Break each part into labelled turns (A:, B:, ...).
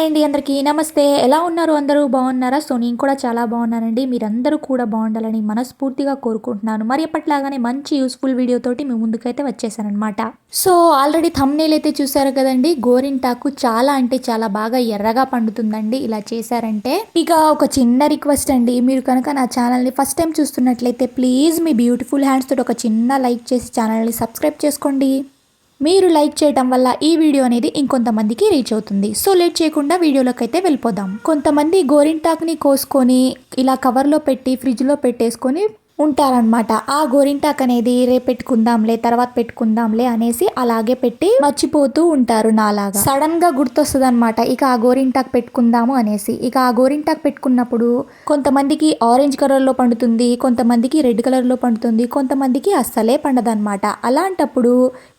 A: Hi అండి అందరికీ. నమస్తే. ఎలా ఉన్నారు అందరూ? బాగున్నారా? సో నేను కూడా చాలా బాగున్నానండి. మీరందరూ కూడా బాగుండాలని మనస్ఫూర్తిగా కోరుకుంటున్నాను. మరి ఎప్పటిలాగానే మంచి యూస్ఫుల్ వీడియోతోటి మీ ముందుకైతే వచ్చేసానమాట సో ఆల్రెడీ థమ్నేల్ అయితే చూసారు కదండి. గోరింటాకు చాలా అంటే చాలా బాగా ఎర్రగా పండుతుందండి ఇలా చేశారంటే. ఇక ఒక చిన్న రిక్వెస్ట్ అండి. మీరు కనుక నా ఛానల్ని ఫస్ట్ టైం చూస్తున్నట్లయితే ప్లీజ్ మీ బ్యూటిఫుల్ హ్యాండ్స్ తోటి ఒక చిన్న లైక్ చేసి ఛానల్ని సబ్స్క్రైబ్ చేసుకోండి. మీరు లైక్ చేయటం వల్ల ఈ వీడియో అనేది ఇంకొంతమందికి రీచ్ అవుతుంది. సో లేట్ చేయకుండా వీడియోలోకి అయితే వెళ్ళిపోదాం. కొంతమంది గోరింటాక్ని కోసుకొని ఇలా కవర్లో పెట్టి ఫ్రిడ్జ్లో పెట్టేసుకొని ఉంటారనమాట ఆ గోరింటాక్ అనేది రేపు పెట్టుకుందాంలే తర్వాత పెట్టుకుందాంలే అనేసి అలాగే పెట్టి మర్చిపోతూ ఉంటారు నాలాగా. సడన్గా గుర్తొస్తుంది అనమాట ఇక ఆ గోరింటాక్ పెట్టుకుందాము అనేసి. ఇక ఆ గోరింటాక్ పెట్టుకున్నప్పుడు కొంతమందికి ఆరెంజ్ కలర్లో పండుతుంది కొంతమందికి రెడ్ కలర్లో పండుతుంది కొంతమందికి అస్సలే పండదనమాట అలాంటప్పుడు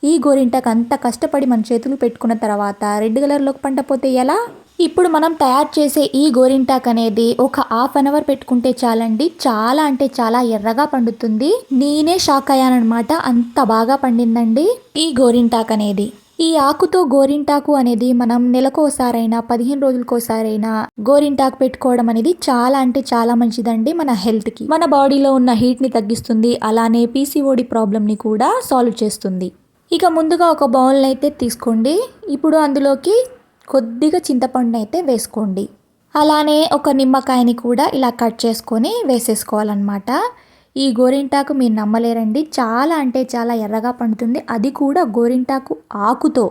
A: ఈ గోరింటాక్ అంత కష్టపడి మన చేతులు పెట్టుకున్న తర్వాత రెడ్ కలర్ పండపోతే ఎలా? ఇప్పుడు మనం తయారు చేసే ఈ గోరింటాక్ అనేది ఒక హాఫ్ అన్ అవర్ పెట్టుకుంటే చాలండి. చాలా అంటే చాలా ఎర్రగా పండుతుంది. నేనే షాక్ అయ్యానమాట అంత బాగా పండిందండి ఈ గోరింటాక్ అనేది. ఈ ఆకుతో గోరింటాకు అనేది మనం నెలకోసారైనా పదిహేను రోజులకోసారైనా గోరింటాకు పెట్టుకోవడం అనేది చాలా అంటే చాలా మంచిదండి మన హెల్త్కి. మన బాడీలో ఉన్న హీట్ని తగ్గిస్తుంది. అలానే పీసీఓడి ప్రాబ్లమ్ని కూడా సాల్వ్ చేస్తుంది. ఇక ముందుగా ఒక బౌల్ని అయితే తీసుకోండి. ఇప్పుడు అందులోకి కొద్దిగా చింతపండు అయితే వేసుకోండి. అలానే ఒక నిమ్మకాయని కూడా ఇలా కట్ చేసుకొని వేసేసుకోవాలన్నమాట. ఈ గోరింటాకు మీరు నమ్మలేరండి. చాలా అంటే చాలా ఎర్రగా పండుతుంది. అది కూడా గోరింటాకు ఆకుతో.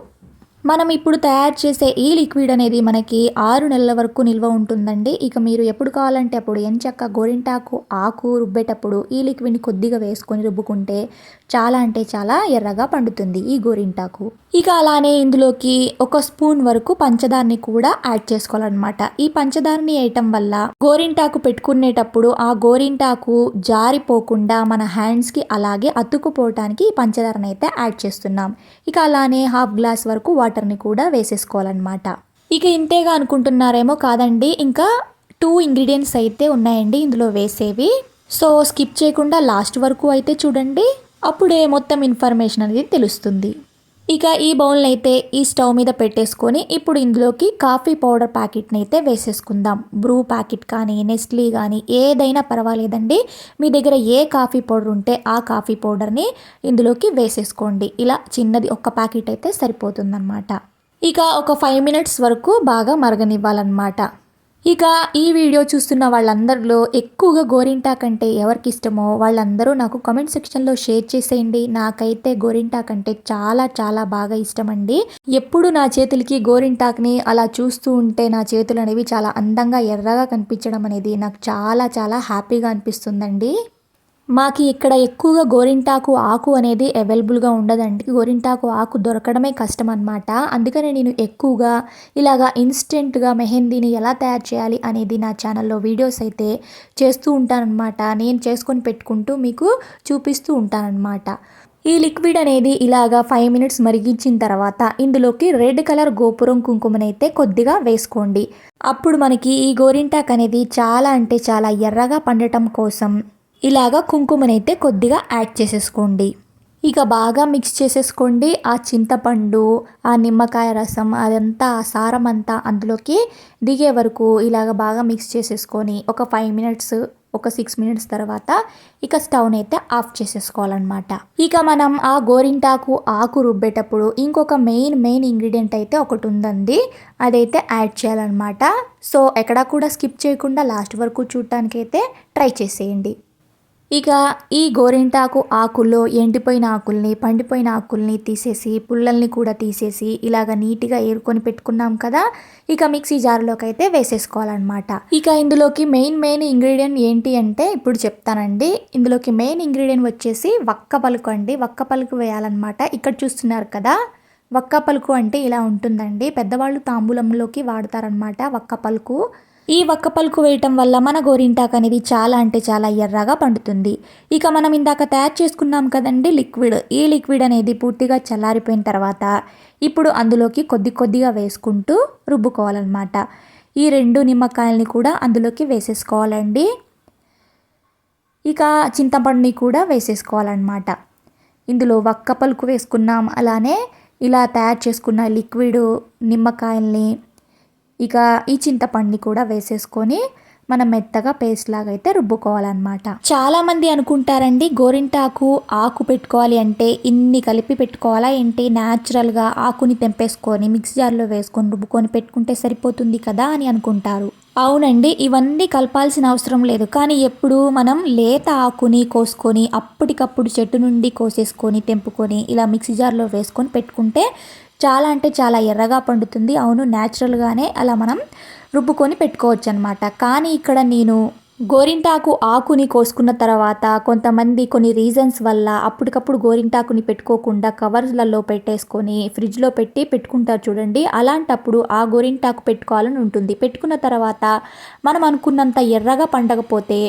A: మనం ఇప్పుడు తయారు చేసే ఈ లిక్విడ్ అనేది మనకి ఆరు నెలల వరకు నిల్వ ఉంటుందండి. ఇక మీరు ఎప్పుడు కావాలంటే అప్పుడు ఎంచక్క గోరింటాకు ఆకు రుబ్బేటప్పుడు ఈ లిక్విడ్ని కొద్దిగా వేసుకొని రుబ్బుకుంటే చాలా అంటే చాలా ఎర్రగా పండుతుంది ఈ గోరింటాకు. ఇక అలానే ఇందులోకి ఒక స్పూన్ వరకు పంచదారని కూడా యాడ్ చేసుకోవాలన్నమాట. ఈ పంచదారని వేయటం వల్ల గోరింటాకు పెట్టుకునేటప్పుడు ఆ గోరింటాకు జారిపోకుండా మన హ్యాండ్స్కి అలాగే అతుక్కుపోవటానికి ఈ పంచదారని అయితే యాడ్ చేస్తున్నాం. ఇక అలానే హాఫ్ గ్లాస్ వరకు వాటర్ని కూడా వేసేసుకోవాలన్నమాట. ఇక ఇంతేగా అనుకుంటున్నారేమో కాదండి. ఇంకా టూ ఇంగ్రీడియంట్స్ అయితే ఉన్నాయండి ఇందులో వేసేవి. సో స్కిప్ చేయకుండా లాస్ట్ వరకు అయితే చూడండి. అప్పుడే మొత్తం ఇన్ఫర్మేషన్ అనేది తెలుస్తుంది. ఇక ఈ బౌల్ని అయితే ఈ స్టవ్ మీద పెట్టేసుకొని ఇప్పుడు ఇందులోకి కాఫీ పౌడర్ ప్యాకెట్ని అయితే వేసేసుకుందాం. బ్రూ ప్యాకెట్ కానీ నెస్ట్లీ కానీ ఏదైనా పర్వాలేదండి. మీ దగ్గర ఏ కాఫీ పౌడర్ ఉంటే ఆ కాఫీ పౌడర్ని ఇందులోకి వేసేసుకోండి. ఇలా చిన్నది ఒక్క ప్యాకెట్ అయితే సరిపోతుందన్నమాట. ఇక ఒక ఫైవ్ మినిట్స్ వరకు బాగా మరగనివ్వాలన్నమాట. ఇక ఈ వీడియో చూస్తున్న వాళ్ళందరిలో ఎక్కువగా గోరింటాక్ అంటే ఎవరికి ఇష్టమో వాళ్ళందరూ నాకు కామెంట్ సెక్షన్లో షేర్ చేసేయండి. నాకైతే గోరింటాక్ అంటే చాలా చాలా బాగా ఇష్టమండి. ఎప్పుడు నా చేతులకి గోరింటాక్ని అలా చూస్తూ ఉంటే నా చేతులు అనేవి చాలా అందంగా ఎర్రగా కనిపించడం అనేది నాకు చాలా చాలా హ్యాపీగా అనిపిస్తుందండి. మాకు ఇక్కడ ఎక్కువగా గోరింటాకు ఆకు అనేది అవైలబుల్గా ఉండదండి. గోరింటాకు ఆకు దొరకడమే కష్టం అనమాట అందుకనే నేను ఎక్కువగా ఇలాగా ఇన్స్టెంట్గా మెహందీని ఎలా తయారు చేయాలి అనేది నా ఛానల్లో వీడియోస్ అయితే చేస్తూ ఉంటానన్నమాట. నేను చేసుకొని పెట్టుకుంటూ మీకు చూపిస్తూ ఉంటానన్నమాట. ఈ లిక్విడ్ అనేది ఇలాగా ఫైవ్ మినిట్స్ మరిగించిన తర్వాత ఇందులోకి రెడ్ కలర్ గోపురం కుంకుమనైతే కొద్దిగా వేసుకోండి. అప్పుడు మనకి ఈ గోరింటాక్ అనేది చాలా అంటే చాలా ఎర్రగా పండటం కోసం ఇలాగా కుంకుమనైతే కొద్దిగా యాడ్ చేసేసుకోండి. ఇక బాగా మిక్స్ చేసేసుకోండి. ఆ చింతపండు ఆ నిమ్మకాయ రసం అదంతా ఆ సారం అంతా అందులోకి దిగే వరకు ఇలాగ బాగా మిక్స్ చేసేసుకొని ఒక ఫైవ్ మినిట్స్ ఒక సిక్స్ మినిట్స్ తర్వాత ఇక స్టవ్ని అయితే ఆఫ్ చేసేసుకోవాలన్నమాట. ఇక మనం ఆ గోరింటాకు ఆకు రుబ్బేటప్పుడు ఇంకొక మెయిన్ మెయిన్ ఇంగ్రీడియంట్ అయితే ఒకటి ఉందండి. అదైతే యాడ్ చేయాలన్నమాట. సో ఎక్కడా కూడా స్కిప్ చేయకుండా లాస్ట్ వరకు చూడటానికి అయితే ట్రై చేసేయండి. ఇక ఈ గోరింటాకు ఆకుల్లో ఎండిపోయిన ఆకుల్ని పండిపోయిన ఆకుల్ని తీసేసి పుల్లల్ని కూడా తీసేసి ఇలాగ నీట్గా ఏరుకొని పెట్టుకున్నాం కదా ఇక మిక్సీ జార్లోకి అయితే వేసేసుకోవాలన్నమాట. ఇక ఇందులోకి మెయిన్ మెయిన్ ఇంగ్రీడియంట్ ఏంటి అంటే ఇప్పుడు చెప్తానండి. ఇందులోకి మెయిన్ ఇంగ్రీడియంట్ వచ్చేసి వక్క పలుకు అండి. వక్క పలుకు వేయాలన్నమాట. ఇక్కడ చూస్తున్నారు కదా వక్క పలుకు అంటే ఇలా ఉంటుందండి. పెద్దవాళ్ళు తాంబూలంలోకి వాడతారనమాట వక్క పలుకు. ఈ ఒక్క పలుకు వేయటం వల్ల మన గోరింటాకు అనేది చాలా అంటే చాలా ఎర్రగా పండుతుంది. ఇక మనం ఇందాక తయారు చేసుకున్నాం కదండి లిక్విడ్. ఈ లిక్విడ్ అనేది పూర్తిగా చల్లారిపోయిన తర్వాత ఇప్పుడు అందులోకి కొద్ది కొద్దిగా వేసుకుంటూ రుబ్బుకోవాలన్నమాట. ఈ రెండు నిమ్మకాయల్ని కూడా అందులోకి వేసేసుకోవాలండి. ఇక చింతపండుని కూడా వేసేసుకోవాలన్నమాట. ఇందులో ఒక్క పలుకు వేసుకున్నాం. అలానే ఇలా తయారు చేసుకున్న లిక్విడ్ నిమ్మకాయల్ని ఇక ఈ చింతపండుని కూడా వేసేసుకొని మనం మెత్తగా పేస్ట్ లాగా అయితే రుబ్బుకోవాలన్నమాట. చాలా మంది అనుకుంటారండి గోరింటాకు ఆకు పెట్టుకోవాలి అంటే ఇన్ని కలిపి పెట్టుకోవాలా ఏంటి? న్యాచురల్గా ఆకుని తెంపేసుకొని మిక్సీ జార్లో వేసుకొని రుబ్బుకొని పెట్టుకుంటే సరిపోతుంది కదా అని అనుకుంటారు. అవునండి ఇవన్నీ కలపాల్సిన అవసరం లేదు. కానీ ఎప్పుడు మనం లేత ఆకుని కోసుకొని అప్పటికప్పుడు చెట్టు నుండి కోసేసుకొని తెంపుకొని ఇలా మిక్సీ జార్లో వేసుకొని పెట్టుకుంటే చాలా అంటే చాలా ఎర్రగా పండుతుంది. అవును న్యాచురల్గానే అలా మనం రుబ్బుకొని పెట్టుకోవచ్చు అనమాట కానీ ఇక్కడ నేను గోరింటాకు ఆకుని కోసుకున్న తర్వాత కొంతమంది కొన్ని రీజన్స్ వల్ల అప్పటికప్పుడు గోరింటాకుని పెట్టుకోకుండా కవర్లలో పెట్టేసుకొని ఫ్రిడ్జ్లో పెట్టి పెట్టుకుంటారు చూడండి. అలాంటప్పుడు ఆ గోరింటాకు పెట్టుకోవాలని ఉంటుంది. పెట్టుకున్న తర్వాత మనం అనుకున్నంత ఎర్రగా పండకపోతే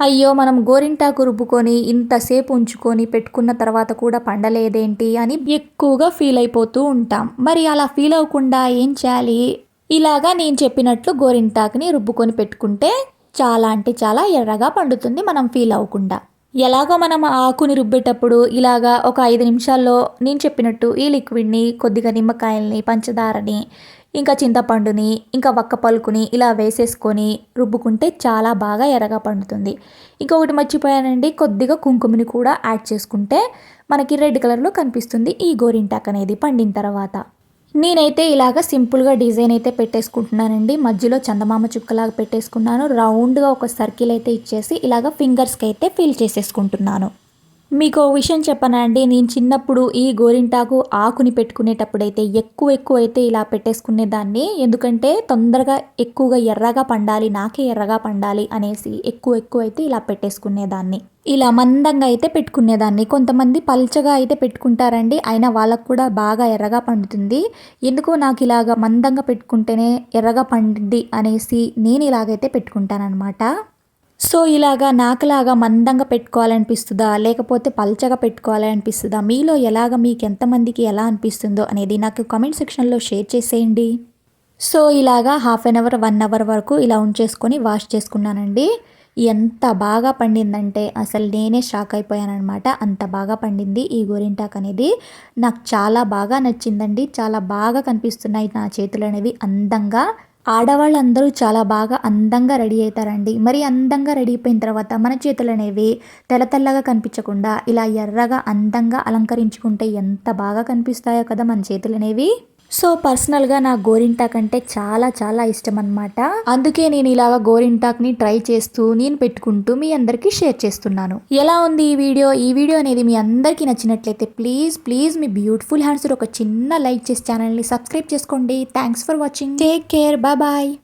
A: అయ్యో మనం గోరింటాకు రుబ్బుకొని ఇంతసేపు ఉంచుకొని పెట్టుకున్న తర్వాత కూడా పండలేదేంటి అని ఎక్కువగా ఫీల్ అయిపోతూ ఉంటాం. మరి అలా ఫీల్ అవ్వకుండా ఏం చేయాలి? ఇలాగా నేను చెప్పినట్లు గోరింటాకుని రుబ్బుకొని పెట్టుకుంటే చాలా అంటే చాలా ఎర్రగా పండుతుంది మనం ఫీల్ అవ్వకుండా. ఎలాగో మనం ఆకుని రుబ్బేటప్పుడు ఇలాగా ఒక ఐదు నిమిషాల్లో నేను చెప్పినట్టు ఈ లిక్విడ్ని కొద్దిగా నిమ్మకాయల్ని పంచదారని ఇంకా చింతపండుని ఇంకా వక్క పలుకుని ఇలా వేసేసుకొని రుబ్బుకుంటే చాలా బాగా ఎర్రగా పండుతుంది. ఇంకొకటి మర్చిపోయానండి కొద్దిగా కుంకుమని కూడా యాడ్ చేసుకుంటే మనకి రెడ్ కలర్లో కనిపిస్తుంది ఈ గోరింటాక్ అనేది పండిన తర్వాత. నేనైతే ఇలాగ సింపుల్గా డిజైన్ అయితే పెట్టేసుకుంటున్నానండి. మధ్యలో చందమామ చుక్కలాగా పెట్టేసుకున్నాను. రౌండ్గా ఒక సర్కిల్ అయితే ఇచ్చేసి ఇలాగ ఫింగర్స్కి అయితే ఫిల్ చేసేసుకుంటున్నాను. మీకు విషయం చెప్పనండి నేను చిన్నప్పుడు ఈ గోరింటాకు ఆకుని పెట్టుకునేటప్పుడైతే ఎక్కువ ఎక్కువ అయితే ఇలా పెట్టేసుకునేదాన్ని. ఎందుకంటే తొందరగా ఎక్కువగా ఎర్రగా పండాలి నాకే ఎర్రగా పండాలి అనేసి ఎక్కువ ఎక్కువ అయితే ఇలా పెట్టేసుకునేదాన్ని. ఇలా మందంగా అయితే పెట్టుకునేదాన్ని. కొంతమంది పల్చగా అయితే పెట్టుకుంటారండి. అయినా వాళ్ళకు కూడా బాగా ఎర్రగా పండుతుంది. ఎందుకో నాకు ఇలాగ మందంగా పెట్టుకుంటేనే ఎర్రగా పండుద్ది అనేసి నేను ఇలాగైతే పెట్టుకుంటానమాట సో ఇలాగా నాకులాగా మందంగా పెట్టుకోవాలనిపిస్తుందా? లేకపోతే పల్చగా పెట్టుకోవాలనిపిస్తుందా? మీలో ఎలాగ మీకు ఎంతమందికి ఎలా అనిపిస్తుందో అనేది నాకు కామెంట్ సెక్షన్లో షేర్ చేసేయండి. సో ఇలాగా half an hour one hour వరకు ఇలా ఉంచేసుకొని వాష్ చేసుకున్నానండి. ఎంత బాగా పండిందంటే అసలు నేనే షాక్ అయిపోయానమాట అంత బాగా పండింది ఈ గోరింటాక్ అనేది. నాకు చాలా బాగా నచ్చిందండి. చాలా బాగా కనిపిస్తున్నాయి నా చేతులు అనేవి అందంగా. ఆడవాళ్ళందరూ చాలా బాగా అందంగా రెడీ అవుతారండి. మరి అందంగా రెడీ అయిపోయిన తర్వాత మన చేతులు అనేవి తెల్లగా కనిపించకుండా ఇలా ఎర్రగా అందంగా అలంకరించుకుంటే ఎంత బాగా కనిపిస్తాయో కదా మన చేతులు అనేవి సో పర్సనల్గా నా గోరింటాక్ అంటే చాలా చాలా ఇష్టం అనమాట అందుకే నేను ఇలాగ గోరింటాక్ని ట్రై చేస్తూ నేను పెట్టుకుంటూ మీ అందరికీ షేర్ చేస్తున్నాను. ఎలా ఉంది ఈ వీడియో? ఈ వీడియో అనేది మీ అందరికీ నచ్చినట్లయితే ప్లీజ్ ప్లీజ్ మీ బ్యూటిఫుల్ హ్యాండ్స్ ఒక చిన్న లైక్ చేసి ఛానల్ని సబ్స్క్రైబ్ చేసుకోండి. Thanks for watching. Take care. Bye.